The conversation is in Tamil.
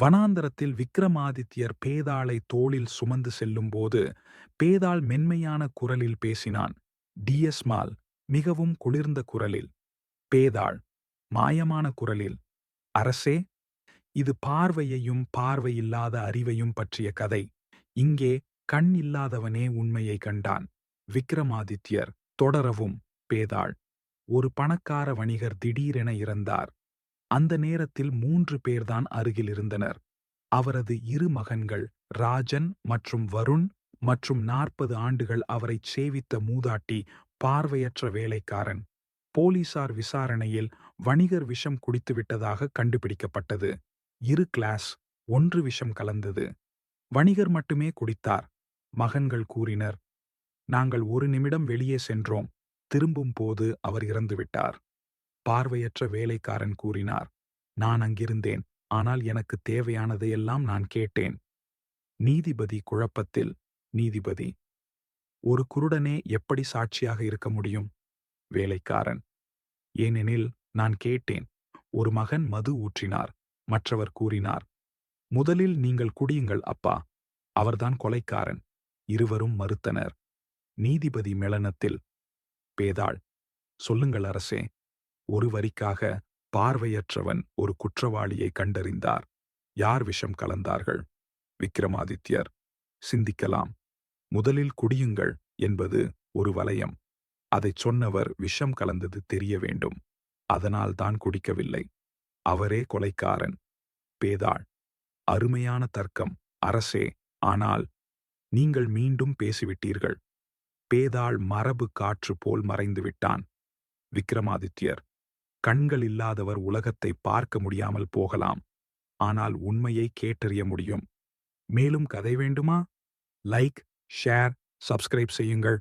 வனாந்தரத்தில் விக்ரமாதித்யர் பேதாளை தோளில் சுமந்து செல்லும்போது பேதாள் மென்மையான குரலில் பேசினான் டிஎஸ்மால் மிகவும் குளிர்ந்த குரலில். பேதாள் மாயமான குரலில். அரசே இது பார்வையையும் பார்வையில்லாத அறிவையும் பற்றிய கதை. இங்கே கண் இல்லாதவனே உண்மையை கண்டான். விக்ரமாதித்யர் தொடரவும் பேதாள். ஒரு பணக்கார வணிகர் திடீரென இறந்தார். அந்த நேரத்தில் மூன்று பேர்தான் அருகில் இருந்தனர் அவரது இரு மகன்கள் ராஜன் மற்றும் வருண் மற்றும் நாற்பது ஆண்டுகள் அவரைச் சேவித்த மூதாட்டி பார்வையற்ற வேலைக்காரன். போலீசார் விசாரணையில் வணிகர் விஷம் குடித்துவிட்டதாக கண்டுபிடிக்கப்பட்டது. இரு கிளாஸ் ஒன்று விஷம் கலந்தது. வணிகர் மட்டுமே குடித்தார். மகன்கள் கூறினர் நாங்கள் ஒரு நிமிடம் வெளியே சென்றோம். திரும்பும் போது அவர் இறந்துவிட்டார். பார்வையற்ற வேலைக்காரன் கூறினார். நான் அங்கிருந்தேன். ஆனால் எனக்கு தேவையானதையெல்லாம் நான் கேட்டேன். நீதிபதி குழப்பத்தில் நீதிபதி ஒரு குருடனே எப்படி சாட்சியாக இருக்க முடியும்? வேலைக்காரன் ஏனெனில் நான் கேட்டேன். ஒரு மகன் மது ஊற்றினார். மற்றவர் கூறினார் முதலில் நீங்கள் குடியுங்கள் அப்பா. அவர்தான் கொலைக்காரன். இருவரும் மறுத்தனர். நீதிபதி மெளனத்தில் பேதாள் சொல்லுங்கள் அரசே. ஒரு வரிக்காக பார்வையற்றவன் ஒரு குற்றவாளியை கண்டறிந்தார். யார் விஷம் கலந்தார்கள்? விக்ரமாதித்யர் சிந்திக்கலாம். முதலில் குடியுங்கள் என்பது ஒரு வலயம். அதைச் சொன்னவர் விஷம் கலந்தது தெரிய வேண்டும். அதனால் தான் குடிக்கவில்லை. அவரே கொலைக்காரன். பேதாள். அருமையான தர்க்கம். அரசே ஆனால் நீங்கள் மீண்டும் பேசிவிட்டீர்கள். பேதாள் மரபு காற்று போல் மறைந்து விட்டான் விக்ரமாதித்யர் கண்கள் இல்லாதவர் உலகத்தை பார்க்க முடியாமல் போகலாம். ஆனால் உண்மையை கேட்டறிய முடியும். மேலும் கதை வேண்டுமா? லைக் ஷேர் சப்ஸ்கிரைப் செய்யுங்கள்.